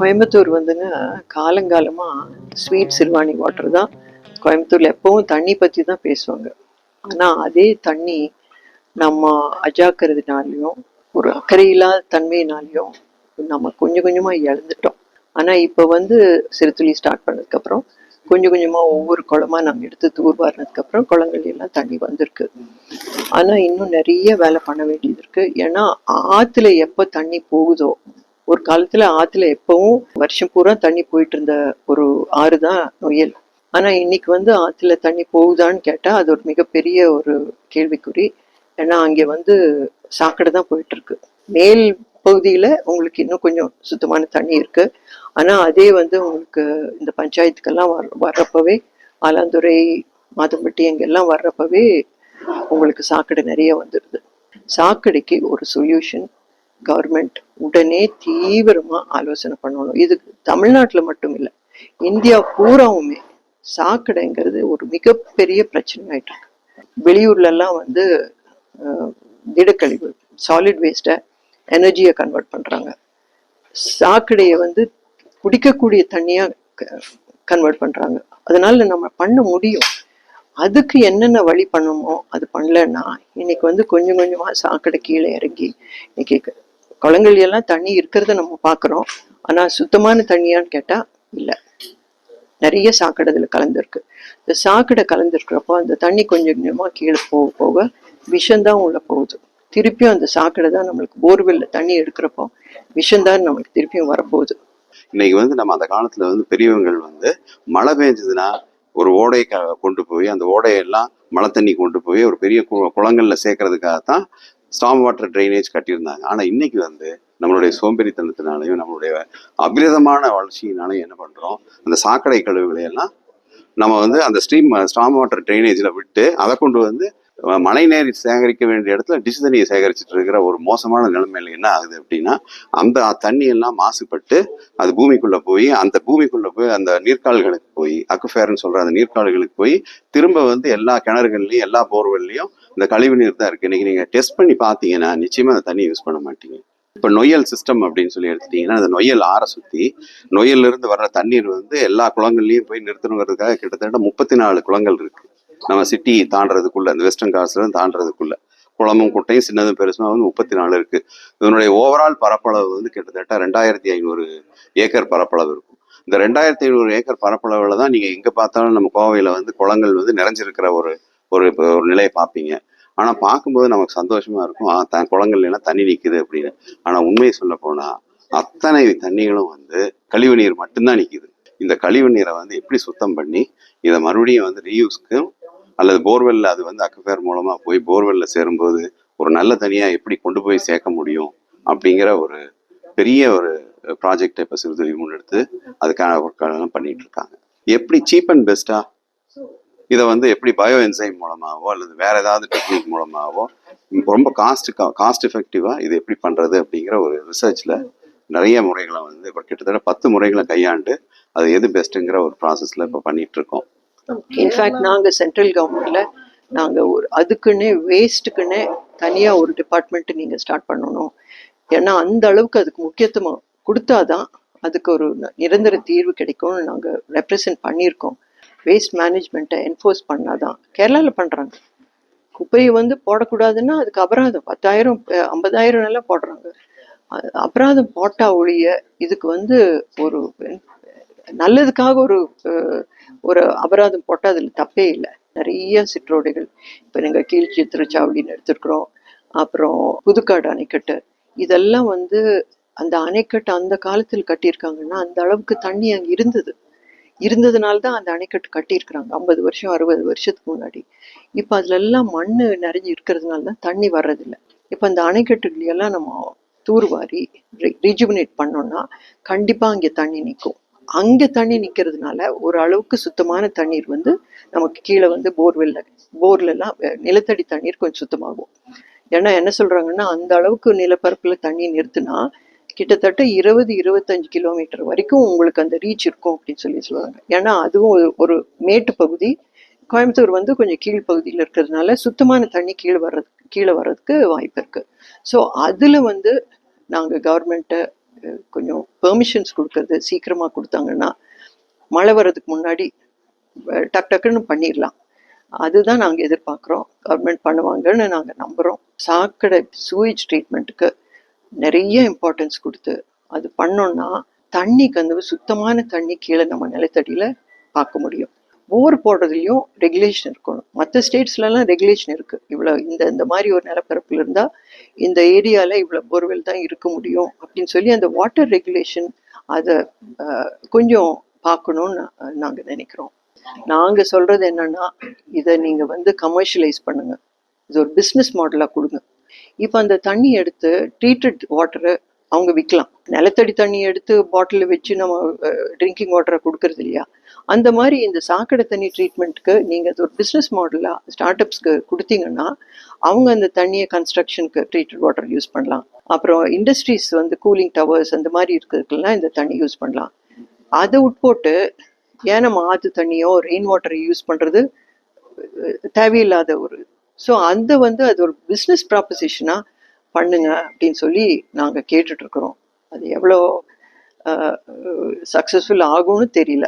கோயம்புத்தூர் வந்துங்க காலங்காலமா sweet சில்வானி water தான். கோயம்புத்தூர்ல எப்பவும் தண்ணி பற்றி தான் பேசுவாங்க. ஆனா அதே தண்ணி நம்ம அஜாக்கிறதுனாலையும் ஒரு அக்கறையில்லாத தன்மையினாலையும் நம்ம கொஞ்சம் கொஞ்சமா இழந்துட்டோம். ஆனா இப்போ வந்து சிறுத்துளி ஸ்டார்ட் பண்ணதுக்கு அப்புறம் கொஞ்சம் கொஞ்சமா ஒவ்வொரு குளமா நம்ம எடுத்து தூர்வாரினதுக்கு அப்புறம் குளங்கள் எல்லாம் தண்ணி வந்திருக்கு. ஆனா இன்னும் நிறைய வேலை பண்ண வேண்டியது இருக்கு. ஏன்னா ஆற்றுல எப்போ தண்ணி போகுதோ ஒரு காலத்துல ஆத்துல எப்பவும் வருஷம் பூரா தண்ணி போயிட்டு இருந்த ஒரு ஆறு தான் நொயல் ஆனா இன்னைக்கு வந்து ஆத்துல தண்ணி போகுதான்னு கேட்டா அது ஒரு மிகப்பெரிய ஒரு கேள்விக்குறி. ஏன்னா அங்கே வந்து சாக்கடை தான் போயிட்டு இருக்கு மேல் பகுதியில உங்களுக்கு இன்னும் கொஞ்சம் சுத்தமான தண்ணி இருக்கு. ஆனா அதே வந்து உங்களுக்கு இந்த பஞ்சாயத்துக்கெல்லாம் வர வர்றப்பவே ஆலாந்துறை மாதம்பட்டி எங்கெல்லாம் வர்றப்பவே உங்களுக்கு சாக்கடை நிறைய வந்துடுது சாக்கடைக்கு ஒரு சொல்யூஷன் கவர்மெண்ட் உடனே தீவிரமா ஆலோசனை பண்ணணும். இது தமிழ்நாட்டுல மட்டும் இல்லை இந்தியா பூராவுமே சாக்கடைங்கிறது ஒரு மிகப்பெரிய பிரச்சனை ஆயிட்டு இருக்கு. வெளியூர்ல எல்லாம் வந்து திடக்கழிவு சாலிட் வேஸ்ட்டை எனர்ஜியை கன்வெர்ட் பண்றாங்க. சாக்கடையை வந்து குடிக்கக்கூடிய தண்ணியா கன்வெர்ட் பண்றாங்க. அதனால நம்ம பண்ண முடியும். அதுக்கு என்னென்ன வழி பண்ணணுமோ அது பண்ணலன்னா இன்னைக்கு வந்து கொஞ்சம் கொஞ்சமா சாக்கடை கீழே இறங்கி இன்னைக்கு குளங்கள் எல்லாம் தண்ணி இருக்கிறத நம்ம பார்க்குறோம். ஆனா சுத்தமான தண்ணியான்னு கேட்டா இல்லை. நிறைய சாக்கடை இதுல கலந்துருக்கு. இந்த சாக்கடை கலந்துருக்கிறப்போ அந்த தண்ணி கொஞ்சம் கொஞ்சமா கீழே போக போக விஷந்தான் உள்ள போகுது. திருப்பியும் அந்த சாக்கடை தான் நம்மளுக்கு போர்வெல்ல தண்ணி எடுக்கிறப்போ விஷந்தான் நம்மளுக்கு திருப்பியும் வரப்போகுது. இன்னைக்கு வந்து நம்ம அந்த காலத்துல வந்து பெரியவங்கள் வந்து மழை பெஞ்சதுன்னா ஒரு ஓடையை கொண்டு போய் அந்த ஓடையெல்லாம் மழை தண்ணி கொண்டு போய் ஒரு பெரிய கு- குளங்கள்ல சேர்க்கறதுக்காகத்தான் ஸ்டாம் வாட்டர் ட்ரைனேஜ் கட்டியிருந்தாங்க. ஆனா இன்னைக்கு வந்து நம்மளுடைய சோம்பேறித்தனத்தினாலையும் நம்மளுடைய அபிரதமான வளர்ச்சியினாலையும் என்ன பண்றோம்? அந்த சாக்கடை கழிவுகளை எல்லாம் நம்ம வந்து அந்த ஸ்ட்ரீம் ஸ்டாம் வாட்டர் ட்ரைனேஜில் விட்டு அதை கொண்டு வந்து மழை நீர் சேகரிக்க வேண்டிய இடத்துல டிசு தண்ணியை சேகரிச்சுட்டு இருக்கிற ஒரு மோசமான நிலைமையில என்ன ஆகுது அப்படின்னா அந்த தண்ணி எல்லாம் மாசுபட்டு அது பூமிக்குள்ள போய் அந்த பூமிக்குள்ள போய் அந்த நீர்க்கால்களுக்கு போய் அக்குஃபேர்னு சொல்ற அந்த நீர்க்கால்களுக்கு போய் திரும்ப வந்து எல்லா கிணறுகள்லையும் எல்லா போர்வெல்லையும் இந்த கழிவு நீர் தான் இருக்கு. இன்னைக்கு நீங்க டெஸ்ட் பண்ணி பார்த்தீங்கன்னா நிச்சயமா அந்த தண்ணி யூஸ் பண்ண மாட்டீங்க. இப்ப நொய்யல் சிஸ்டம் அப்படின்னு சொல்லி எடுத்துட்டீங்கன்னா அந்த நொய்யல் ஆற சுத்தி நொய்யல்ல இருந்து வர்ற தண்ணீர் வந்து எல்லா குளங்கள்லயும் போய் நிறுத்தணுங்கிறதுக்காக கிட்டத்தட்ட முப்பத்தி நாலு குளங்கள் இருக்கு. நம்ம சிட்டி தாண்டறதுக்குள்ள இந்த வெஸ்டர்ன் காஸ்ட்ல தாண்டறதுக்குள்ள. குளமும் குட்டையும் சின்னதும் பெருசுமா வந்து முப்பத்தி நாலு இருக்கு. இதனுடைய ஓவரால் பரப்பளவு வந்து கிட்டத்தட்ட ரெண்டாயிரத்தி ஐநூறு ஏக்கர் பரப்பளவு இருக்கும். இந்த ரெண்டாயிரத்தி ஐநூறு ஏக்கர் பரப்பளவில் தான் நீங்கள் எங்கே பார்த்தாலும் நம்ம கோவையில் வந்து குளங்கள் வந்து நிறைஞ்சிருக்கிற ஒரு ஒரு ஒரு நிலையை பார்ப்பீங்க. ஆனால் பார்க்கும்போது நமக்கு சந்தோஷமாக இருக்கும். தன் குளங்கள் எல்லாம் தண்ணி நிற்குது அப்படின்னு. ஆனால் உண்மையை சொல்ல அத்தனை தண்ணிகளும் வந்து கழிவு நீர் மட்டும்தான் நிற்கிது இந்த கழிவு நீரை வந்து எப்படி சுத்தம் பண்ணி இதை மறுபடியும் வந்து ரீயூஸ்க்கும் அல்லது போர்வெல்ல அது வந்து அக்கஃபேர் மூலமா போய் போர்வெல்ல சேரும்போது ஒரு நல்ல தனியா எப்படி கொண்டு போய் சேர்க்க முடியும் அப்படிங்கிற ஒரு பெரிய ஒரு ப்ராஜெக்டை இப்போ சிறுதுளி முன்னெடுத்து அதுக்கான ஒர்க்கெல்லாம் பண்ணிட்டு இருக்காங்க. எப்படி சீப் அண்ட் பெஸ்டா இதை வந்து எப்படி பயோ என்சைம் மூலமாகவோ அல்லது வேற ஏதாவது டெக்னிக் மூலமாகவோ ரொம்ப காஸ்ட் காஸ்ட் எஃபெக்டிவா இது எப்படி பண்றது அப்படிங்கிற ஒரு ரிசர்ச்ல நிறைய முறைகளை வந்து இப்போ கிட்டத்தட்ட பத்து முறைகளை கையாண்டு அது எது பெஸ்ட்டுங்கிற ஒரு ப்ராசஸ்ல இப்போ பண்ணிட்டு இருக்கோம். இன்ஃபேக்ட் நாங்க சென்ட்ரல் கவர்மெண்ட்ல நாங்க ஒரு அதுக்குன்னே வேஸ்ட்டுக்குன்னே தனியா ஒரு டிபார்ட்மெண்ட் நீங்க ஸ்டார்ட் பண்ணணும். ஏன்னா அந்த அளவுக்கு அதுக்கு முக்கியத்துவம் கொடுத்தாதான் அதுக்கு ஒரு நிரந்தர தீர்வு கிடைக்கும்னு நாங்க ரெப்ரசன்ட் பண்ணியிருக்கோம். வேஸ்ட் மேனேஜ்மெண்ட்டை என்ஃபோர்ஸ் பண்ணாதான். கேரளால பண்றாங்க. குப்பையை வந்து போடக்கூடாதுன்னா அதுக்கு அபராதம். பத்தாயிரம் ஐம்பதாயிரம் எல்லாம் போடுறாங்க. அபராதம் போட்டா ஒழிய இதுக்கு வந்து ஒரு நல்லதுக்காக ஒரு அஹ், ஒரு அபராதம் போட்டால் அதில் தப்பே இல்லை. நிறைய சிற்றோடைகள் இப்போ நீங்கள் கீழ்ச்சி திருச்சாவடின்னு எடுத்துருக்குறோம். அப்புறம் புதுக்காடு அணைக்கட்டு. இதெல்லாம் வந்து அந்த அணைக்கட்டு அந்த காலத்தில் கட்டியிருக்காங்கன்னா அந்த அளவுக்கு தண்ணி அங்கே இருந்தது. இருந்ததுனால தான் அந்த அணைக்கட்டு கட்டியிருக்கிறாங்க. ஐம்பது வருஷம் அறுபது வருஷத்துக்கு முன்னாடி. இப்போ அதுல எல்லாம் மண் நிறைஞ்சு இருக்கிறதுனால தான் தண்ணி வர்றதில்லை. இப்போ அந்த அணைக்கட்டுகளையெல்லாம் நம்ம தூர்வாரி ரிஜுமினேட் பண்ணோம்னா கண்டிப்பா அங்கே தண்ணி நிற்கும் அங்கே தண்ணி நிற்கிறதுனால ஒரு அளவுக்கு சுத்தமான தண்ணீர் வந்து நமக்கு கீழே வந்து போர்வெல்ல போர்லெல்லாம் நிலத்தடி தண்ணீர் கொஞ்சம் சுத்தமாகும். ஏன்னா என்ன சொல்கிறாங்கன்னா அந்த அளவுக்கு நிலப்பரப்பில் தண்ணி நிறுத்தினா கிட்டத்தட்ட இருபது இருபத்தஞ்சு கிலோமீட்டர் வரைக்கும் உங்களுக்கு அந்த ரீச் இருக்கும் அப்படின்னு சொல்லி சொல்லுவாங்க. ஏன்னா அதுவும் ஒரு- ஒரு மேட்டு பகுதி. கோயம்புத்தூர் வந்து கொஞ்சம் கீழ் பகுதியில் இருக்கிறதுனால சுத்தமான தண்ணி கீழே வர்றது கீழே வர்றதுக்கு வாய்ப்பு இருக்குது ஸோ அதில் வந்து நாங்கள் கவர்மெண்ட்டை பெர்மிஷன்ஸ் கொடுக்கறது சீக்கிரமாக கொடுத்தாங்கன்னா மழை வர்றதுக்கு முன்னாடி டக் டக்குன்னு பண்ணிடலாம் அதுதான் நாங்கள் எதிர்பார்க்குறோம். கவர்மெண்ட் பண்ணுவாங்கன்னு நாங்கள் நம்புகிறோம் சாக்கடை சூவேஜ் ட்ரீட்மெண்ட்டுக்கு நிறைய இம்பார்ட்டன்ஸ் கொடுத்து அது பண்ணோன்னா தண்ணிக்கு கந்து சுத்தமான தண்ணி கீழே நம்ம நிலத்தடியில் பார்க்க முடியும். போர் போடுறதுலையும் ரெகுலேஷன் இருக்கணும். மற்ற ஸ்டேட்ஸ்லலாம் ரெகுலேஷன் இருக்குது இவ்வளோ இந்த இந்த மாதிரி ஒரு நிலப்பரப்பில் இருந்தால் இந்த ஏரியாவில் இவ்வளோ போர்வெல் தான் இருக்க முடியும் அப்படின்னு சொல்லி அந்த வாட்டர் ரெகுலேஷன் அதை கொஞ்சம் பார்க்கணுன்னு நாங்கள் நினைக்கிறோம். நாங்கள் சொல்கிறது என்னன்னா இதை நீங்கள் வந்து கமர்ஷியலைஸ் பண்ணுங்க. இது ஒரு பிஸ்னஸ் மாடலாக கொடுங்க. இப்போ அந்த தண்ணி எடுத்து ட்ரீட்டட் வாட்டரை அவங்க விற்கலாம் நிலத்தடி தண்ணி எடுத்து பாட்டிலில் வச்சு நம்ம ட்ரிங்கிங் வாட்டரை கொடுக்கறது இல்லையா? அந்த மாதிரி இந்த சாக்கடை தண்ணி ட்ரீட்மெண்ட்டுக்கு நீங்கள் அது ஒரு பிஸ்னஸ் மாடலாக ஸ்டார்ட் அப்ஸ்க்கு கொடுத்தீங்கன்னா அவங்க அந்த தண்ணியை கன்ஸ்ட்ரக்ஷனுக்கு ட்ரீட்டட் வாட்டர் யூஸ் பண்ணலாம். அப்புறம் இண்டஸ்ட்ரீஸ் வந்து கூலிங் டவர்ஸ் அந்த மாதிரி இருக்கிறதுக்கெல்லாம் இந்த தண்ணி யூஸ் பண்ணலாம். அதை உட்போட்டு ஏன் நம்ம ஆற்று தண்ணியோ ரெயின் வாட்டரை யூஸ் பண்ணுறது தேவையில்லாத ஒரு ஸோ அந்த வந்து அது ஒரு பிஸ்னஸ் ப்ராப்பசிஷனாக பண்ணுங்க அப்படின்னு சொல்லி நாங்கள் கேட்டுட்ருக்குறோம் அது எவ்வளோ சக்ஸஸ்ஃபுல் ஆகும்னு தெரியல.